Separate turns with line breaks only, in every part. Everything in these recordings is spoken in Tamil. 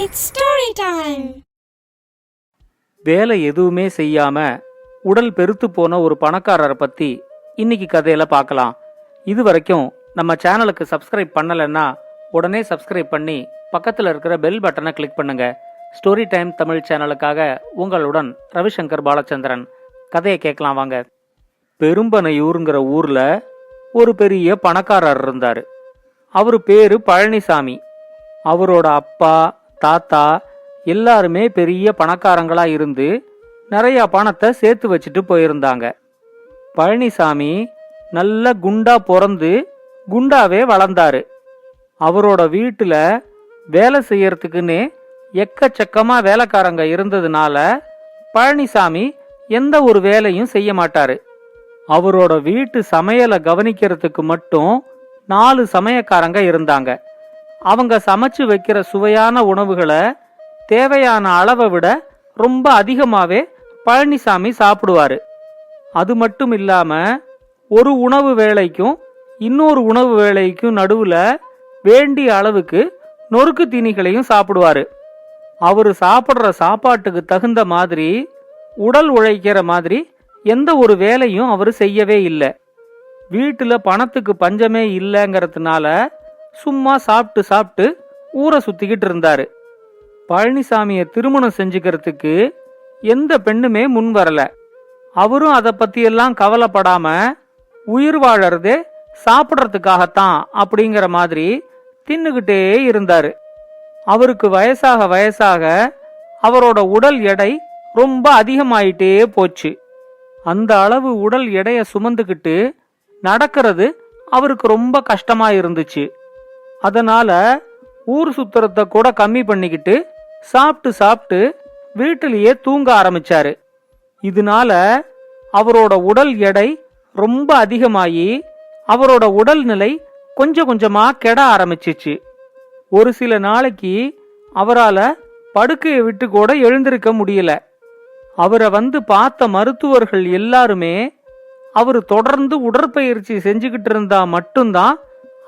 இட்ஸ் ஸ்டோரி டைம்
வேலை எதுவுமே செய்யாம உடல் பெருத்து போன ஒரு பணக்காரரை பத்தி இன்னைக்கு கதையில பார்க்கலாம். இது வரைக்கும் நம்ம சேனலுக்கு சப்ஸ்கிரைப் பண்ணலைன்னா உடனே சப்ஸ்கிரைப் பண்ணி பக்கத்தில் இருக்கிற பெல் பட்டனை கிளிக் பண்ணுங்க. ஸ்டோரி டைம் தமிழ் சேனலுக்காக உங்களுடன் ரவிசங்கர் பாலச்சந்திரன். கதையை கேட்கலாம் வாங்க. பெரும்பனையூருங்கிற ஊர்ல ஒரு பெரிய பணக்காரர் இருந்தார். அவர் பேரு பழனிசாமி. அவரோட அப்பா தாத்தா எல்லாருமே பெரிய பணக்காரங்களா இருந்து நிறைய பணத்தை சேர்த்து வச்சுட்டு போயிருந்தாங்க. பழனிசாமி நல்ல குண்டா பிறந்து குண்டாவே வளர்ந்தாரு. அவரோட வீட்டுல வேலை செய்யறதுக்குன்னு எக்கச்சக்கமா வேலைக்காரங்க இருந்ததுனால பழனிசாமி எந்த ஒரு வேலையும் செய்ய மாட்டாரு. அவரோட வீட்டு சமையலை கவனிக்கிறதுக்கு மட்டும் நாலு சமயக்காரங்க இருந்தாங்க. அவங்க சமைச்சு வைக்கிற சுவையான உணவுகளை தேவையான அளவை விட ரொம்ப அதிகமாகவே பழனிசாமி சாப்பிடுவாரு. அது மட்டும் இல்லாம ஒரு உணவு வேலைக்கும் இன்னொரு உணவு வேலைக்கும் நடுவுல வேண்டிய அளவுக்கு நொறுக்கு தீனிகளையும் சாப்பிடுவாரு. அவர் சாப்பிட்ற சாப்பாட்டுக்கு தகுந்த மாதிரி உடல் உழைக்கிற மாதிரி எந்த ஒரு வேலையும் அவர் செய்யவே இல்லை. வீட்டுல பணத்துக்கு பஞ்சமே இல்லைங்கிறதுனால சும்மா சாப்பிட்டு சாப்பிட்டு ஊரை சுத்திக்கிட்டு இருந்தாரு. பழனிசாமிய திருமணம் செஞ்சுக்கிறதுக்கு எந்த பெண்ணுமே முன் வரல. அவரும் அதை பத்தியெல்லாம் கவலைப்படாம உயிர் வாழறதே சாப்பிட்றதுக்காகத்தான் அப்படிங்கிற மாதிரி தின்னுகிட்டே இருந்தாரு. அவருக்கு வயசாக வயசாக அவரோட உடல் எடை ரொம்ப அதிகமாயிட்டே போச்சு. அந்த அளவு உடல் எடையை சுமந்துக்கிட்டு நடக்கிறது அவருக்கு ரொம்ப கஷ்டமா இருந்துச்சு அதனால ஊர் சுத்துறத கூட கம்மி பண்ணிக்கிட்டு சாப்பிட்டு சாப்பிட்டு வீட்டிலேயே தூங்க ஆரம்பிச்சாரு. இதனால அவரோட உடல் எடை ரொம்ப அதிகமாகி அவரோட உடல் நிலை கொஞ்சம் கொஞ்சமா கெட ஆரம்பிச்சிச்சு. ஒரு சில நாளைக்கு அவரால படுக்கையை விட்டு கூட எழுந்திருக்க முடியல. அவரை வந்து பார்த்த மருத்துவர்கள் எல்லாருமே அவர் தொடர்ந்து உடற்பயிற்சி செஞ்சுக்கிட்டு இருந்தா மட்டும்தான்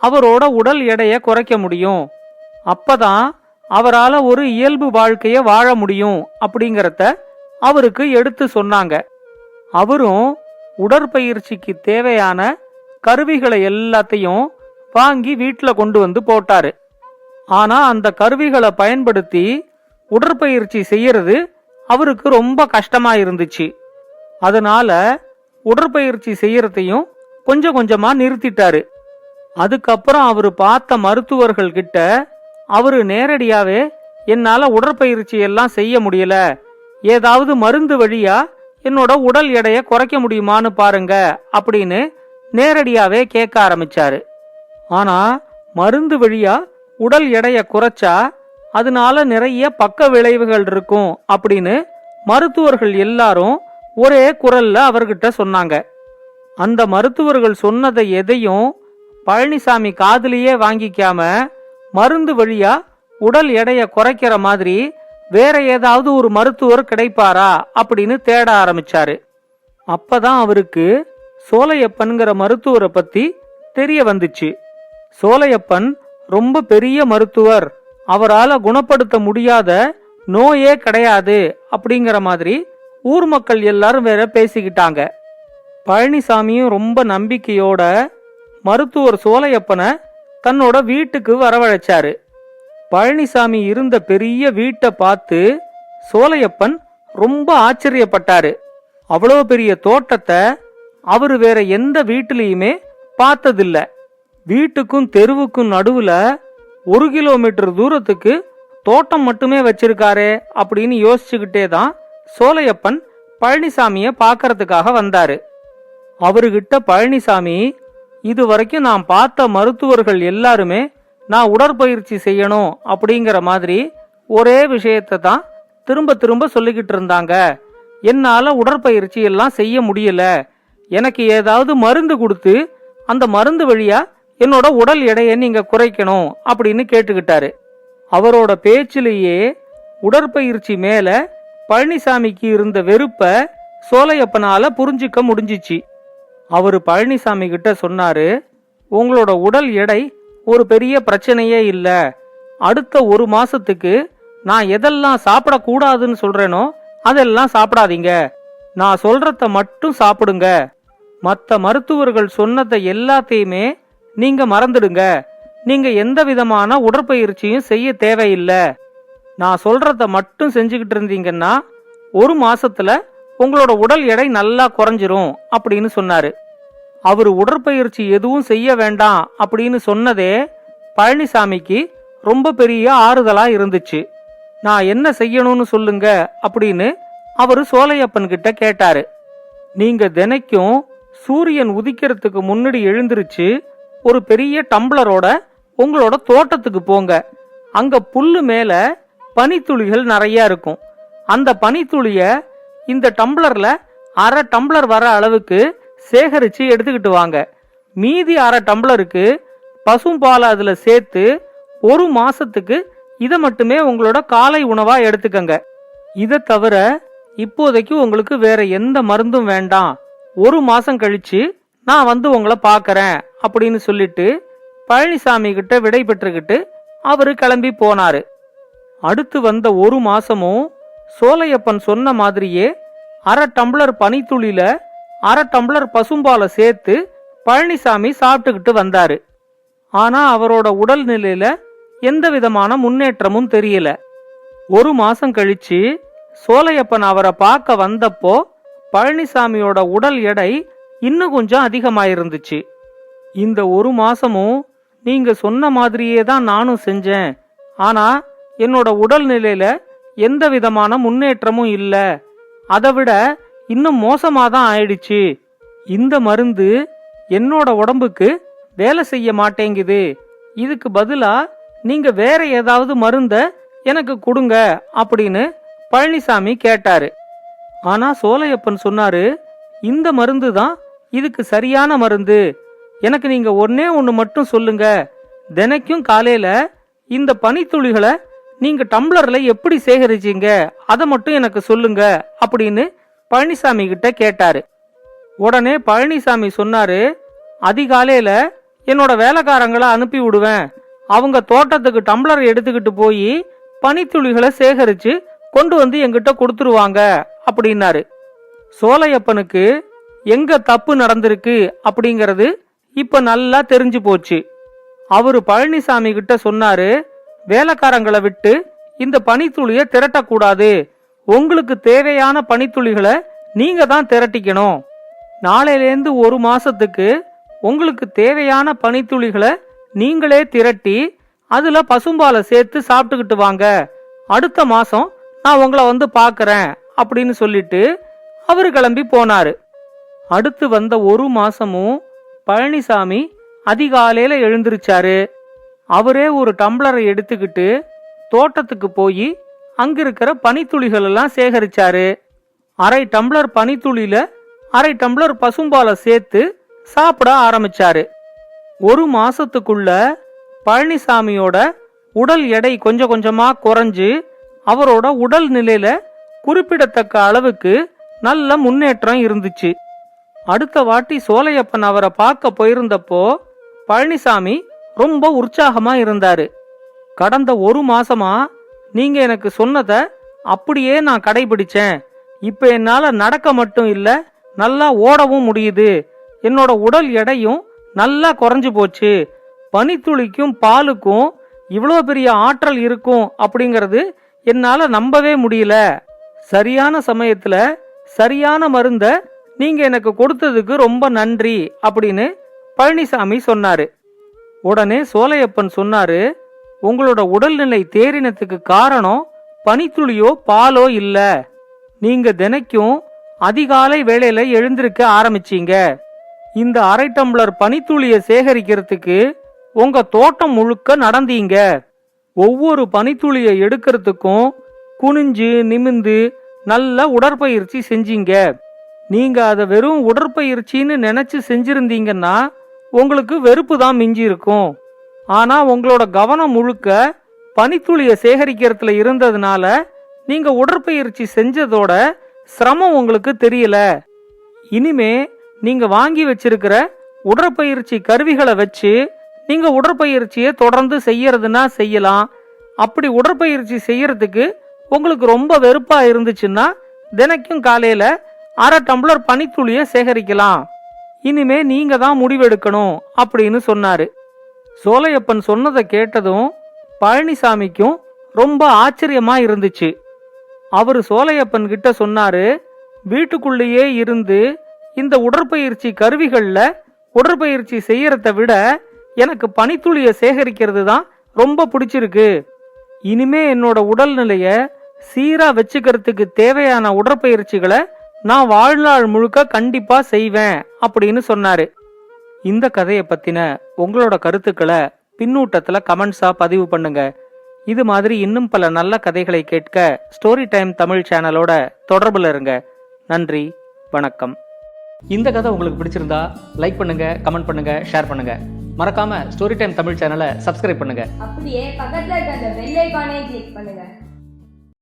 அவரோட உடல் எடையை குறைக்க முடியும். அப்பதான் அவரால ஒரு இயல்பு வாழ்க்கைய வாழ முடியும் அப்படிங்கறத அவருக்கு எடுத்து சொன்னாங்க. அவரும் உடற்பயிற்சிக்கு தேவையான கருவிகளை எல்லாத்தையும் வாங்கி வீட்டில் கொண்டு வந்து போட்டாரு. ஆனா அந்த கருவிகளை பயன்படுத்தி உடற்பயிற்சி செய்யறது அவருக்கு ரொம்ப கஷ்டமா இருந்துச்சு. அதனால உடற்பயிற்சி செய்யறதையும் கொஞ்சம் கொஞ்சமா நிறுத்திட்டாரு. அதுக்கப்புறம் அவரு பார்த்த மருத்துவர்கள் கிட்ட அவரு நேரடியாவே என்னால உடற்பயிற்சி எல்லாம் செய்ய முடியல. ஏதாவது மருந்து வழியா என்னோட உடல் எடையை குறைக்க முடியுமான்னு பாருங்க அப்படின்னு நேரடியாவே கேட்க ஆரம்பிச்சாரு. ஆனா மருந்து வழியா உடல் எடையை குறைச்சா அதனால நிறைய பக்க விளைவுகள் இருக்கும் அப்படின்னு மருத்துவர்கள் எல்லாரும் ஒரே குரல்ல அவர்கிட்ட சொன்னாங்க. அந்த மருத்துவர்கள் சொன்னதை எதையும் பழனிசாமி காதுலயே வாங்கிக்காம மருந்து வழியா உடல் எடையை குறைக்கிற மாதிரி வேற ஏதாவது ஒரு மருத்துவர் கிடைப்பாரா அப்படின்னு தேட ஆரம்பிச்சாரு. அப்பதான் அவருக்கு சோலையப்பன்கிற மருத்துவரை பத்தி தெரிய வந்துச்சு. சோலையப்பன் ரொம்ப பெரிய மருத்துவர். அவரால குணப்படுத்த முடியாத நோயே கிடையாது அப்படிங்கிற மாதிரி ஊர் மக்கள் எல்லாரும் வேற பேசிக்கிட்டாங்க. பழனிசாமியும் ரொம்ப நம்பிக்கையோட மருத்துவர் சோலையப்பனை தன்னோட வீட்டுக்கு வரவழைச்சாரு. பழனிசாமி இருந்த பெரிய வீட்டை பார்த்து சோலையப்பன் ரொம்ப ஆச்சரியப்பட்டாரு. அவ்வளோ பெரிய தோட்டத்தை அவர் வேற எந்த வீட்டிலையுமே பார்த்ததில்ல. வீட்டுக்கும் தெருவுக்கும் நடுவுல ஒரு கிலோமீட்டர் தூரத்துக்கு தோட்டம் மட்டுமே வச்சிருக்காரே அப்படின்னு யோசிச்சுக்கிட்டே தான் சோலையப்பன் பழனிசாமிய பார்க்கறதுக்காக வந்தாரு. அவர்கிட்ட பழனிசாமி இது வரைக்கும் நான் பார்த்த மருத்துவர்கள் எல்லாருமே நான் உடற்பயிற்சி செய்யணும் அப்படிங்கிற மாதிரி ஒரே விஷயத்தை தான் திரும்ப திரும்ப சொல்லிக்கிட்டு இருந்தாங்க. என்னால் உடற்பயிற்சி எல்லாம் செய்ய முடியல. எனக்கு ஏதாவது மருந்து கொடுத்து அந்த மருந்து வழியா என்னோட உடல் எடையை நீங்க குறைக்கணும் அப்படின்னு கேட்டுக்கிட்டாரு. அவரோட பேச்சிலேயே உடற்பயிற்சி மேல பழனிசாமிக்கு இருந்த வெறுப்ப சோலையப்பனால புரிஞ்சுக்க முடிஞ்சிச்சு. அவரு பழனிசாமி கிட்ட சொன்னாரு உங்களோட உடல் எடை ஒரு பெரிய பிரச்சனையே இல்ல. அடுத்த ஒரு மாசத்துக்கு நான் எதெல்லாம் சாப்பிடக்கூடாதுன்னு சொல்றேனோ அதெல்லாம் சாப்பிடாதீங்க. நான் சொல்றத மட்டும் சாப்பிடுங்க. மற்ற மருத்துவர்கள் சொன்னதை எல்லாத்தையுமே நீங்க மறந்துடுங்க. நீங்க எந்த விதமான உடற்பயிற்சியும் செய்ய தேவையில்லை. நான் சொல்றத மட்டும் செஞ்சுக்கிட்டு இருந்தீங்கன்னா ஒரு மாசத்துல உங்களோட உடல் எடை நல்லா குறைஞ்சிரும் அப்படின்னு சொன்னாரு. அவர் உடற்பயிற்சி எதுவும் செய்ய வேண்டாம் அப்படின்னு சொன்னதே பழனிசாமிக்கு ரொம்ப பெரிய ஆறுதலா இருந்துச்சு. நான் என்ன செய்யணும்னு சொல்லுங்க அப்படின்னு அவரு சோலையப்பன் கிட்ட கேட்டாரு. நீங்க தினைக்கும் சூரியன் உதிக்கிறதுக்கு முன்னாடி எழுந்திருச்சு ஒரு பெரிய டம்ளரோட உங்களோட தோட்டத்துக்கு போங்க. அங்க புல்லு மேல பனித்துளிகள் நிறைய இருக்கும். அந்த பனித்துளிய இந்த டம்ளரில் அரை டம்ளர் வர அளவுக்கு சேகரித்து எடுத்துக்கிட்டு வாங்க. மீதி அரை டம்ளருக்கு பசும்பாலை அதில் சேர்த்து ஒரு மாதத்துக்கு இதை மட்டுமே உங்களோட காலை உணவாக எடுத்துக்கங்க. இதை தவிர இப்போதைக்கு உங்களுக்கு வேற எந்த மருந்தும் வேண்டாம். ஒரு மாதம் கழித்து நான் வந்து உங்களை பார்க்கறேன் அப்படின்னு சொல்லிட்டு பழனிசாமி கிட்ட விடை பெற்றுக்கிட்டு அவரு கிளம்பி போனாரு. அடுத்து வந்த ஒரு மாசமும் சோலையப்பன் சொன்ன மாதிரியே அரை டம்ளர் பனித்துளியில அரை டம்ளர் பசும்பாலை சேர்த்து பழனிசாமி சாப்பிட்டுக்கிட்டு வந்தாரு. ஆனா அவரோட உடல்நிலையில எந்த விதமான முன்னேற்றமும் தெரியல. ஒரு மாசம் கழிச்சு சோலையப்பன் அவரை பார்க்க வந்தப்போ பழனிசாமியோட உடல் எடை இன்னும் கொஞ்சம் அதிகமாயிருந்துச்சு. இந்த ஒரு மாசமும் நீங்க சொன்ன மாதிரியே தான் நானும் செஞ்சேன். ஆனா என்னோட உடல் நிலையில எந்த விதமான முன்னேற்றமும் இல்ல. அதை விட இன்னும் மோசமா தான் ஆயிடுச்சு. இந்த மருந்து என்னோட உடம்புக்கு வேலை செய்ய மாட்டேங்குது. இதுக்கு பதிலா நீங்க வேற ஏதாவது மருந்த எனக்கு கொடுங்க அப்படின்னு பழனிசாமி கேட்டாரு. ஆனா சோலையப்பன் சொன்னாரு இந்த மருந்து தான் இதுக்கு சரியான மருந்து. எனக்கு நீங்க ஒன்னே ஒன்னு மட்டும் சொல்லுங்க. தினைக்கும் காலையில இந்த பனித்துளிகளை நீங்க டம்ளர்ல எப்படி சேகரிச்சீங்க? அதை மட்டும் எனக்கு சொல்லுங்க அப்படின்னு பழனிசாமி கிட்ட கேட்டாரு. உடனே பழனிசாமி சொன்னாரு அதிகாலையில என்னோட வேலைக்காரங்களை அனுப்பி விடுவேன். அவங்க தோட்டத்துக்கு டம்ளர் எடுத்துக்கிட்டு போய் பனித்துளிகளை சேகரிச்சு கொண்டு வந்து எங்கிட்ட கொடுத்துருவாங்க அப்படின்னாரு. சோலையப்பனுக்கு எங்க தப்பு நடந்திருக்கு அப்படிங்கறது இப்ப நல்லா தெரிஞ்சு போச்சு. அவரு பழனிசாமி கிட்ட சொன்னாரு வேலைக்காரங்களை விட்டு இந்த பனித்துளிய திரட்டக்கூடாது. உங்களுக்கு தேவையான பனித்துளிகளை நீங்க தான் திரட்டிக்கணும். நாளையிலேருந்து ஒரு மாசத்துக்கு உங்களுக்கு தேவையான பனித்துளிகளை நீங்களே திரட்டி அதுல பசும்பாலை சேர்த்து சாப்பிட்டுக்கிட்டு வாங்க. அடுத்த மாசம் நான் உங்களை வந்து பார்க்கறேன் அப்படின்னு சொல்லிட்டு அவரு கிளம்பி போனாரு. அடுத்து வந்த ஒரு மாசமும் பழனிசாமி அதிகாலையில எழுந்திருச்சாரு. அவரே ஒரு டம்ளரை எடுத்துக்கிட்டு தோட்டத்துக்கு போய் அங்க இருக்கிற பனித்துளிகள் எல்லாம் சேகரிச்சாரு. அரை டம்ளர் பனித்துளியில அரை டம்ளர் பசும்பாலை சேர்த்து சாப்பிட ஆரம்பிச்சாரு. ஒரு மாசத்துக்குள்ள பழனிசாமியோட உடல் எடை கொஞ்சம் கொஞ்சமா குறைஞ்சு அவரோட உடல் நிலையில குறிப்பிடத்தக்க அளவுக்கு நல்ல முன்னேற்றம் இருந்துச்சு. அடுத்த வாட்டி சோலையப்பன் அவரை பார்க்க போயிருந்தப்போ பழனிசாமி ரொம்ப உற்சாகமா இருந்தாரு. கடந்த ஒரு மாசமா நீங்க எனக்கு சொன்னத அப்படியே நான் கடைபிடிச்சேன். இப்ப என்னால நடக்க மட்டும் இல்ல நல்லா ஓடவும் முடியுது. என்னோட உடல் எடையும் நல்லா குறைஞ்சு போச்சு. பனித்துளிக்கும் பாலுக்கும் இவ்வளோ பெரிய ஆற்றல் இருக்கும் அப்படிங்கறது என்னால நம்பவே முடியல. சரியான சமயத்துல சரியான மருந்த நீங்க எனக்கு கொடுத்ததுக்கு ரொம்ப நன்றி அப்படின்னு பழனிசாமி சொன்னாரு. உடனே சோலையப்பன் சொன்னாரு உங்களோட உடல்நிலை தேறினத்துக்கு காரணம் பனித்துளியோ பாலோ இல்ல. நீங்க தினைக்கும் அதிகாலை வேளையில எழுந்திருக்க ஆரம்பிச்சீங்க. இந்த அரை டம்ளர் பனித்துளிய சேகரிக்கிறதுக்கு உங்க தோட்டம் முழுக்க நடந்தீங்க. ஒவ்வொரு பனித்துளிய எடுக்கிறதுக்கும் குனிஞ்சு நிமிந்து நல்ல உடற்பயிற்சி செஞ்சீங்க. நீங்க அதை வெறும் உடற்பயிற்சின்னு நினைச்சு செஞ்சிருந்தீங்கன்னா உங்களுக்கு வெறுப்பு தான் மிஞ்சி இருக்கும் ஆனா உங்களோட கவனம் முழுக்க பனித்துளிய சேகரிக்கிறதுல இருந்ததுனால நீங்க உடற்பயிற்சி செஞ்சதோட சிரமம் உங்களுக்கு தெரியல. இனிமே நீங்க வாங்கி வச்சிருக்கிற உடற்பயிற்சி கருவிகளை வச்சு நீங்க உடற்பயிற்சியை தொடர்ந்து செய்யறதுனா செய்யலாம். அப்படி உடற்பயிற்சி செய்யறதுக்கு உங்களுக்கு ரொம்ப வெறுப்பா இருந்துச்சுன்னா தினைக்கும் காலையில அரை டம்ளர் பனித்துளியை சேகரிக்கலாம். இனிமே நீங்க தான் முடிவெடுக்கணும் அப்படின்னு சொன்னாரு. சோலையப்பன் சொன்னதை கேட்டதும் பழனிசாமிக்கும் ரொம்ப ஆச்சரியமா இருந்துச்சு. அவரு சோலையப்பன் கிட்ட சொன்னாரு வீட்டுக்குள்ளேயே இருந்து இந்த உடற்பயிற்சி கருவிகள்ல உடற்பயிற்சி செய்யறத விட எனக்கு பனித்துளிய சேகரிக்கிறது தான் ரொம்ப பிடிச்சிருக்கு. இனிமே என்னோட உடல்நிலைய சீரா வச்சுக்கிறதுக்கு தேவையான உடற்பயிற்சிகளை நான் வாழ்நாள் முழுக்க கண்டிப்பா செய்வேன் அப்படின்னு சொன்னாரு. இந்த கதையை பத்தின உங்களோட கருத்துக்களை பின்னூட்டத்துல கமெண்ட்ஸா பதிவு பண்ணுங்க. இது மாதிரி இன்னும் பல நல்ல கதைகளை கேட்க ஸ்டோரி டைம் தமிழ் சேனலோட தொடர்புல இருங்க. நன்றி வணக்கம். இந்த கதை உங்களுக்கு பிடிச்சிருந்தா லைக் பண்ணுங்க கமெண்ட் பண்ணுங்க ஷேர் பண்ணுங்க. மறக்காம ஸ்டோரி டைம் தமிழ் சேனலை சப்ஸ்கிரைப் பண்ணுங்க.
அப்படியே பக்கத்துல இருக்க அந்த பெல் ஐகானை கிளிக் பண்ணுங்க.